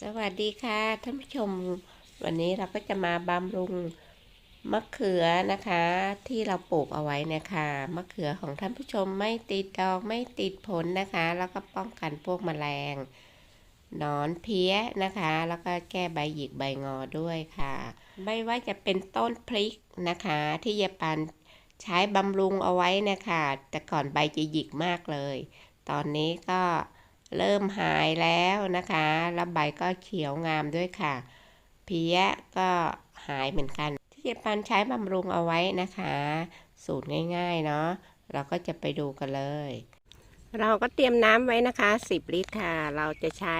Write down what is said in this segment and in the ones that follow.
สวัสดีค่ะท่านผู้ชม วันนี้เราก็จะมาบำรุงมะเขือนะคะ ที่เราปลูกเอาไว้นะคะมะเขือของท่านผู้ชมไม่ติดดอกไม่ติดผลนะคะ แล้วก็ป้องกันพวกแมลงหนอนเพี้ยนะคะ แล้วก็แก้ใบหยิกใบงอด้วยค่ะ ไม่ว่าจะเป็นต้นพริกนะคะ ที่ยายปันใช้บำรุงเอาไว้นะคะ แต่ก่อนใบจะหยิกมากเลย ตอนนี้ก็ เริ่มหายแล้วนะคะแล้วใบก็เขียวงามด้วยค่ะ เพี้ยก็หายเหมือนกัน ที่เจปันใช้บำรุงเอาไว้นะคะ สูตรง่ายๆเนาะเราก็จะไปดูกันเลย เราก็เตรียมน้ำไว้นะคะ 10 ลิตรค่ะ เราจะใช้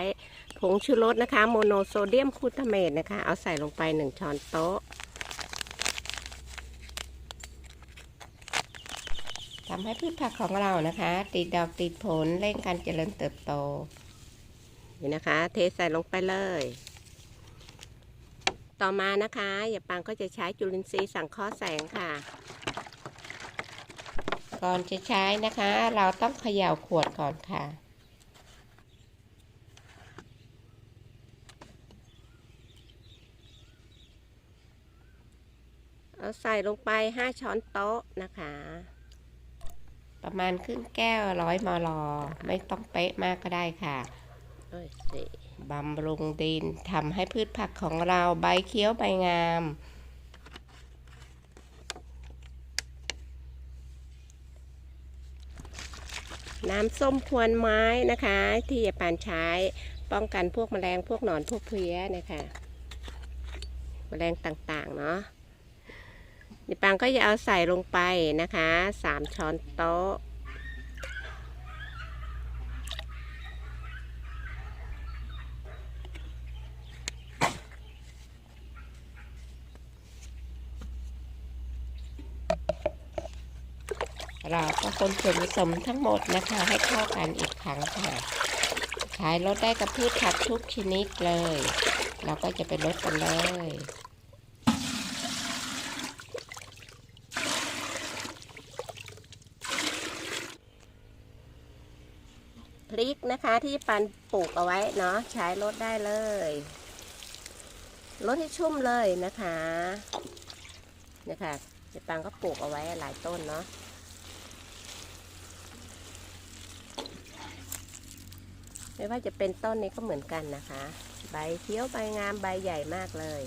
ผงชูรสนะคะ โมโนโซเดียมคูตาเมตนะคะ เอาใส่ลงไป 1 ช้อนโต๊ะ ทำให้พืชผักของเรานะคะ ติดดอกติดผลเร่งการเจริญเติบโต นี่นะคะ เทใส่ลงไปเลย ต่อมานะคะอย่าปังก็จะใช้จุลินทรีย์สังเคราะห์แสงค่ะ ก่อนจะใช้นะคะ เราต้องเขย่าขวดก่อนค่ะเอาใส่ลงไป 5 ช้อนโต๊ะนะคะ ประมาณครึ่งแก้วร้อยมลไม่ต้องเป๊ะมากก็ได้ค่ะเอ้ยสิบำรุงดินทำให้พืชผักของเราใบเขียวใบงาม น้ำส้มควนไม้นะคะ ที่ยายปานใช้ป้องกันพวกแมลงพวกหนอนพวกเพลี้ยนะคะ แมลงต่างๆ เนาะ ยายปานก็จะเอาใส่ลงไปนะคะสามช้อนโต๊ะ เราก็คนส่วนผสมทั้งหมดนะคะ ให้เข้ากันอีกครั้งค่ะใช้ลดได้กับพืชผักทุกชนิดเลย เราก็จะไปลดกันเลย พริกนะคะที่ปันปลูกเอาไว้เนาะใช้ลดได้เลยลดให้ชุ่มเลยนะคะเนี่ยค่ะเจ๊ปังก็ปลูกเอาไว้หลายต้นเนาะไม่ว่าจะเป็นต้นนี้ก็เหมือนกันนะคะ ใบเขียวใบงามใบใหญ่มากเลย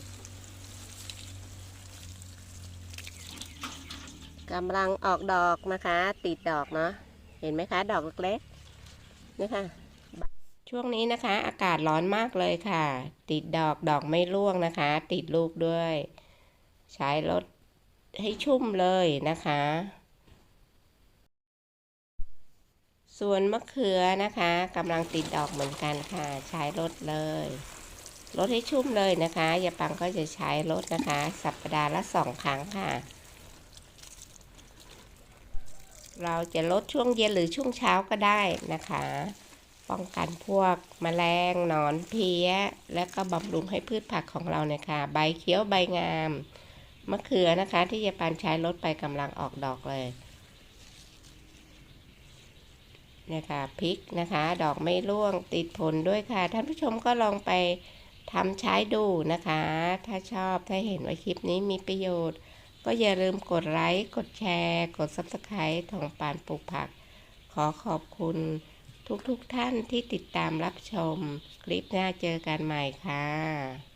กำลังออกดอกนะคะ ติดดอกเนาะเห็นไหมคะ ดอกเล็ก ๆนี่ค่ะช่วงนี้นะคะ อากาศร้อนมากเลยค่ะ ติดดอกดอกไม่ร่วงนะคะ ติดลูกด้วย ใช้รดให้ชุ่มเลยนะคะ ส่วนมะเขือนะคะกำลังติดดอกเหมือนกันค่ะ ใช้รดเลยรดให้ชุ่มเลยนะคะยาปังก็จะใช้รดนะคะ สัปดาห์ละสองครั้งค่ะ เราจะลดช่วงเย็นหรือช่วงเช้าก็ได้นะคะ ป้องกันพวกแมลงหนอนเพี้ย และก็บำรุงให้พืชผักของเราเนี่ยค่ะ ใบเขียวใบงามมะเขือนะคะ ที่ยาปันใช้ลดไปกำลังออกดอกเลยเนี่ยค่ะพริกนะคะ ดอกไม่ร่วงติดผลด้วยค่ะ ท่านผู้ชมก็ลองไปทำใช้ดูนะคะ ถ้าชอบถ้าเห็นว่าคลิปนี้มีประโยชน์ ก็อย่าลืมกดไลค์กดแชร์ กด Subscribe ของปานปลูกผัก ขอขอบคุณทุกๆทท่านที่ติดตามรับชม คลิปหน้าเจอกันใหม่ค่ะ